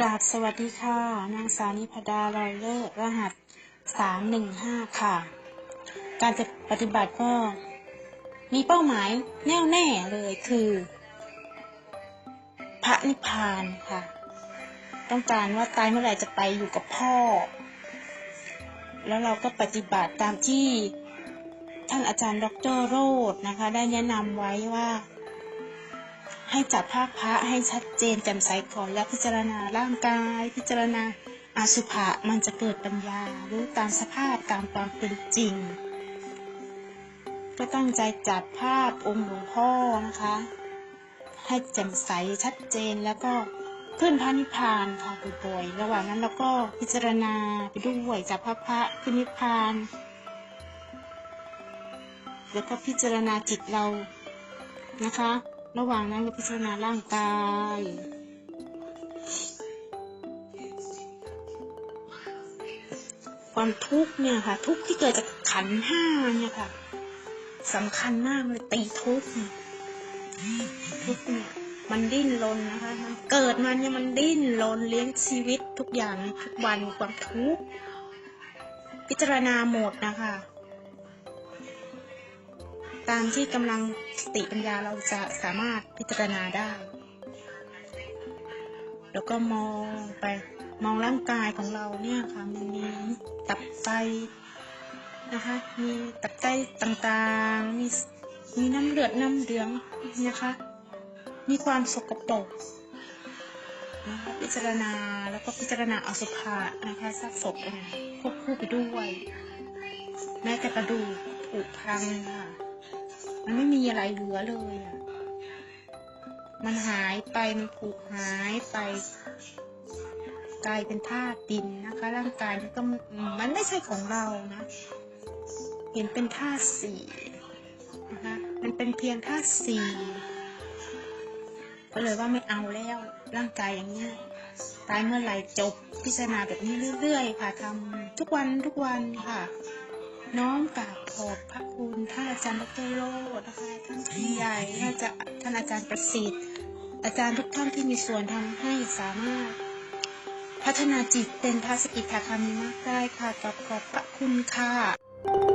กราบสวัสดีค่ะ นางสาวนิพดาลอยเลอร์รหัสสามหนึ่งห้าค่ะ การจะปฏิบัติก็มีเป้าหมายแน่วแน่เลยคือ พระนิพพานค่ะ ต้องการว่าตายเมื่อไหร่จะไปอยู่กับพ่อ แล้วเราก็ปฏิบัติตามที่ท่านอาจารย์ดรโรดนะคะ ได้แนะนำไว้ว่า ให้จับภาพพระให้ชัดเจนแจ่มใสก่อนแล้วพิจารณาร่างกาย พิจารณาอาสุภะมันจะเกิดปัญญา รู้ตามสภาพตามความเป็นจริง ก็ตั้งใจจับภาพองค์หลวงพ่อนะคะ ให้แจ่มใสชัดเจนแล้วก็ขึ้นพระนิพพานค่ะบ่อยๆระหว่างนั้นเราก็พิจารณาไปด้วยจับภาพพระขึ้นนิพพาน แล้วก็พิจารณาจิตเรานะคะ ระหว่างนั้นก็พิจารณาร่างกาย ความทุกข์เนี่ยค่ะ ทุกข์ที่เกิดจากขันห้าเนี่ยค่ะสำคัญมากเลยตีทุกข์เนี่ยทุกข์เนี่ยมันดิ้นรนนะคะมันเกิดมาเนี่ยมันดิ้นรนเลี้ยงชีวิตทุกอย่างทุกวันความทุกข์พิจารณาหมดนะคะ ตามที่กำลังสติปัญญาเราจะสามารถพิจารณาได้ แล้วก็มองไปมองร่างกายของเราเนี่ยค่ะมันมีตับไตนะคะมีตับไตต่างๆ มีมีน้ำเลือดน้ำเหลืองนะคะมีความสกปรกนะคะพิจารณาแล้วก็พิจารณาอสุภะนะคะซากศพเนี่ยควบคู่ไปด้วย แม้แต่กระดูกผุพังค่ะ มันไม่มีอะไรเหลือเลยอะ มันหายไป มันผุหายไป กลายเป็นธาตุดินนะคะ ร่างกายมันก็มันไม่ใช่ของเรานะ เห็นเป็นธาตุสี่นะคะ มันเป็นเพียงธาตุสี่ก็เลยว่าไม่เอาแล้ว ร่างกายอย่างเนี้ยตายเมื่อไหร่จบพิจารณาแบบนี้เรื่อยๆ ค่ะทำทุกวันทุกวันค่ะ น้อมกราบขอบพระคุณท่านอาจารย์ดรโรนะคะท่านผู้ใหญ่ท่านอาจารย์ท่านอาจารย์ประสิทธิ์ อาจารย์ทุกท่านที่มีส่วนทำให้สามารถ พัฒนาจิตเป็นพระสกิทาคามิมากได้ค่ะกับขอบพระคุณค่ะ